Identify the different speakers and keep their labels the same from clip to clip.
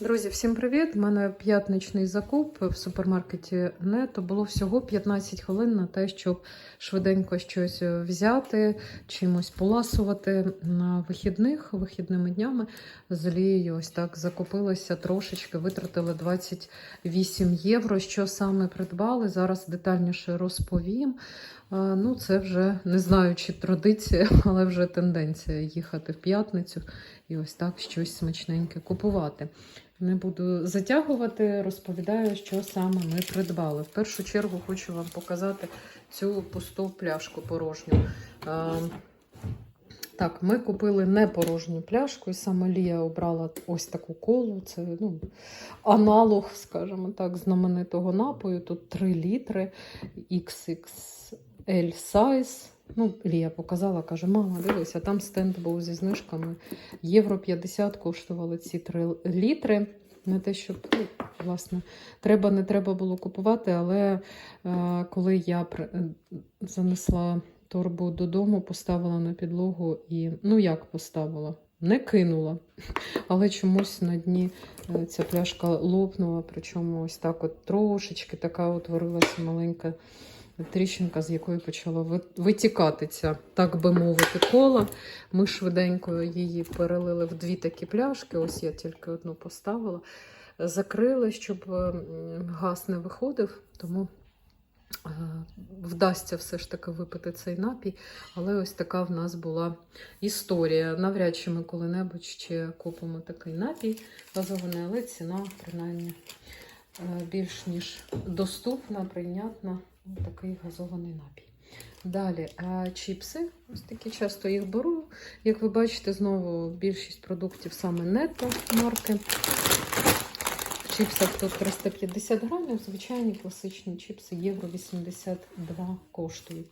Speaker 1: Друзі, всім привіт! У мене п'ятничний закуп в супермаркеті Нето. Було всього 15 хвилин на те, щоб швиденько щось взяти, чимось поласувати на вихідних, вихідними днями. З Лією ось так закупилися трошечки, витратили 28 євро. Що саме придбали? Зараз детальніше розповім. А, Ну, це вже не знаю, чи традиція, але вже тенденція їхати в п'ятницю і ось так щось смачненьке купувати. Не буду затягувати, розповідаю, що саме ми придбали. В першу чергу хочу вам показати цю пусту пляшку порожню. Так, ми купили не порожню пляшку, і саме Лія обрала ось таку колу. Це ну, аналог, скажімо так, знаменитого напою. Тут 3 літри XXL size. Ну, Лія показала, каже, мама, дивися, там стенд був зі знижками. Євро 50 коштували ці 3 літри. Не те, щоб ну, власне треба, не треба було купувати, але е, коли я при, занесла торбу додому, поставила на підлогу і ну як поставила? Не кинула. Але чомусь на дні е, ця пляшка лопнула, причому ось так от трошечки така утворилася маленька тріщинка, з якої почала ви- витікати ця, так би мовити, кола. Ми швиденько її перелили в дві такі пляшки. Ось я тільки одну поставила. Закрили, щоб е, газ не виходив, тому е, вдасться все ж таки випити цей напій. Але ось така в нас була історія. Навряд чи ми коли-небудь ще купимо такий напій газований, але ціна, принаймні, е, більш ніж доступна, прийнятна. Такий газований напій. Далі е, чіпси. Ось такі часто їх беру. Як ви бачите, знову більшість продуктів саме нето марки. В чіпсах тут 350 грамів, звичайні класичні чіпси євро 82 коштують.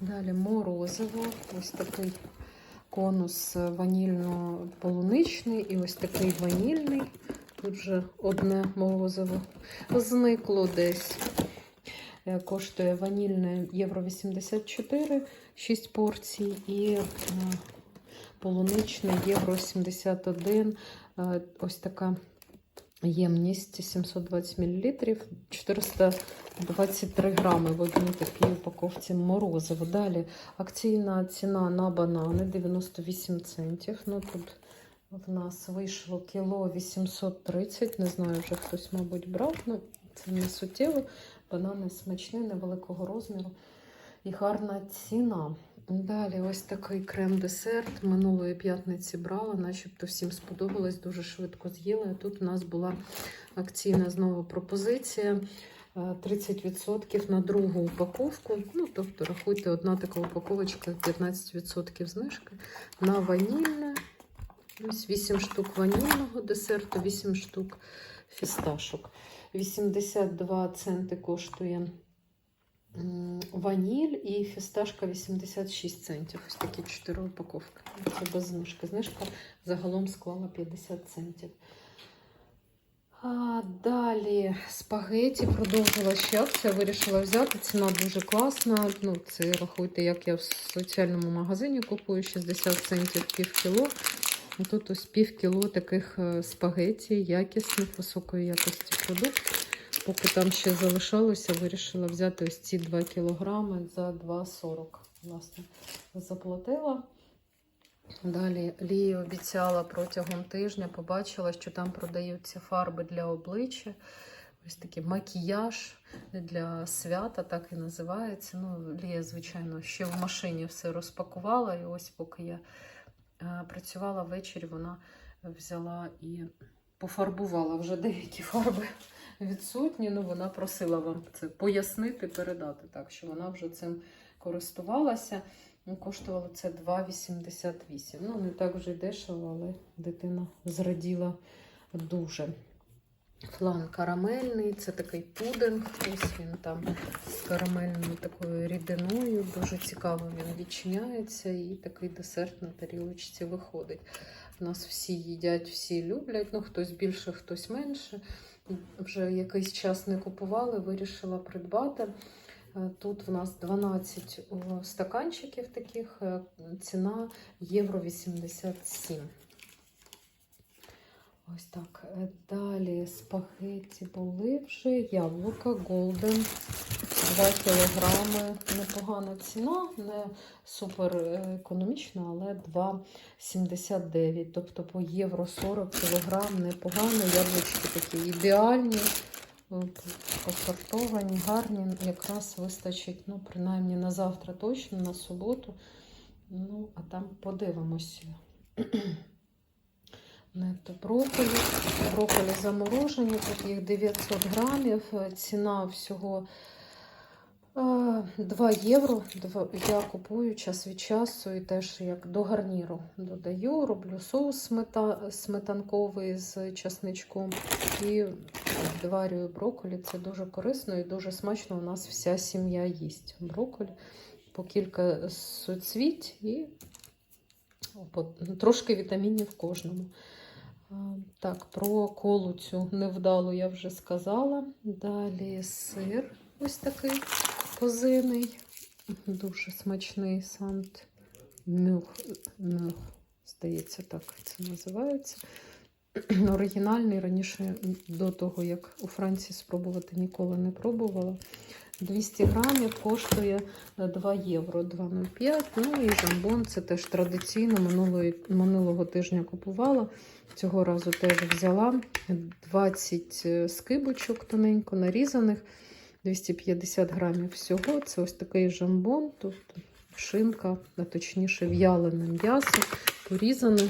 Speaker 1: Далі морозиво, ось такий конус ванільно-полуничний і ось такий ванільний. Тут вже одне морозиво зникло десь. Е, Коштує ванільне євро 84, 6 порцій, і е, полуничне євро 71. Е, Ось така ємність 720 мл, 423 грами в одній такій упаковці морозиво. Далі акційна ціна на банани 98 центів. Ну тут в нас вийшло кіло 830. Не знаю, вже хтось, мабуть, брав. Ну, це не суттєво. Банани смачні, невеликого розміру і гарна ціна. Далі ось такий крем-десерт. Минулої п'ятниці брала, начебто всім сподобалось, дуже швидко з'їла. Тут у нас була акційна знову пропозиція. е, 30% на другу упаковку. Ну, тобто, рахуйте, одна така упаковочка 15% знижки на ванільне. Ось 8 штук ванільного десерту, 8 штук фісташок. 82 центи коштує ваніль і фісташка 86 центів. Ось такі 4 упаковки. Це без знижки. Знижка загалом склала 50 центів. А далі спагеті продовжила ще акція, вирішила взяти. Ціна дуже класна. Ну, це рахуйте, як я в соціальному магазині купую 60 центів пів кіло. Тут ось пів кіло таких е, спагеті, якісних, високої якості продуктів. Поки там ще залишалося, вирішила взяти ось ці 2 кілограми за 2,40. Власне, заплатила. Далі Лії обіцяла протягом тижня, побачила, що там продаються фарби для обличчя. Ось такий макіяж для свята, так і називається. Ну, Лія, звичайно, ще в машині все розпакувала. І ось поки я працювала ввечері, вона взяла і пофарбувала вже деякі фарби відсутні. Ну, вона просила вам це пояснити, передати, так що вона вже цим користувалася. Ну, Коштувало це 2,88. Ну, не так вже й дешево, але дитина зраділа дуже. Флан карамельний, це такий пудинг. Ось він там з карамельною такою рідиною. Дуже цікаво він відчиняється і такий десерт на тарілочці виходить. У нас всі їдять, всі люблять. Ну, хтось більше, хтось менше. Вже якийсь час не купували, вирішила придбати. Е, Тут в нас 12 стаканчиків таких, е, ціна євро 87. Ось так. Е, Далі спагетті були вже. Яблука Голден. 2 кілограми. Непогана ціна, не супер е, економічна, але 2,79. Тобто по євро 40 кілограм. Непогано. Яблучки такі ідеальні. Посортовані, гарні, якраз вистачить, ну, принаймні на завтра точно, на суботу. Ну, а там подивимось. Нетто брокколі. Брокколі заморожені, тут їх 900 грамів. Ціна всього е, 2 євро. Я купую час від часу і теж як до гарніру додаю. Роблю соус смета, сметанковий з часничком і відварюю брокколі. Це дуже корисно і дуже смачно. У нас вся сім'я їсть брокколі. По кілька суцвіть і трошки вітамінів кожному. А, Так, про колу цю невдалу я вже сказала. Далі сир ось такий козиний, дуже смачний сант мюх, мюх, здається, так це називається. Оригінальний раніше до того, як у Франції спробувати, ніколи не пробувала. 200 грамів коштує е, 2 євро 2,05. Ну і жамбон це теж традиційно. Минулої, минулого тижня купувала. Цього разу теж взяла 20 скибочок тоненько нарізаних, 250 грамів всього. Це ось такий жамбон. Тут шинка, а точніше в'ялене м'ясо, порізане.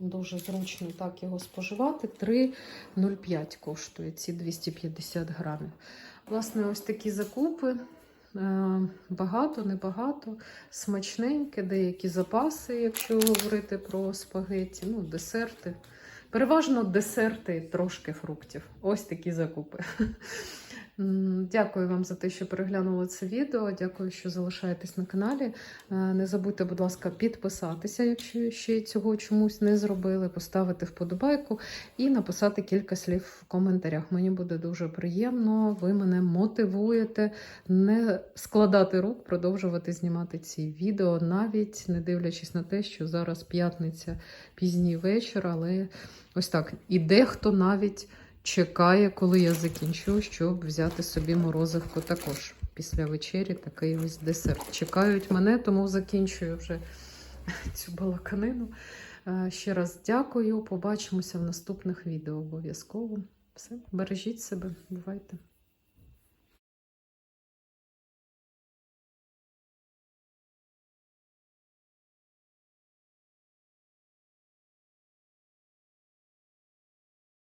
Speaker 1: Дуже зручно так його споживати. 3,05 коштує ці 250 грамів. Власне, ось такі закупи. Е, Багато, небагато, смачненьке, деякі запаси, якщо говорити про спагетті, ну, десерти. Переважно десерти, трошки фруктів. Ось такі закупи. Дякую вам за те, що переглянули це відео. Дякую, що залишаєтесь на каналі. Е, Не забудьте, будь ласка, підписатися, якщо ще цього чомусь не зробили, поставити вподобайку і написати кілька слів в коментарях. Мені буде дуже приємно. Ви мене мотивуєте не складати рук, продовжувати знімати ці відео, навіть не дивлячись на те, що зараз п'ятниця пізній вечір, але ось так. І дехто навіть чекає, коли я закінчу, щоб взяти собі морозивку також. Після вечері такий ось десерт. Чекають мене, тому закінчую вже цю балаканину. Е, Ще раз дякую. Побачимося в наступних відео обов'язково. Все, бережіть себе, бувайте.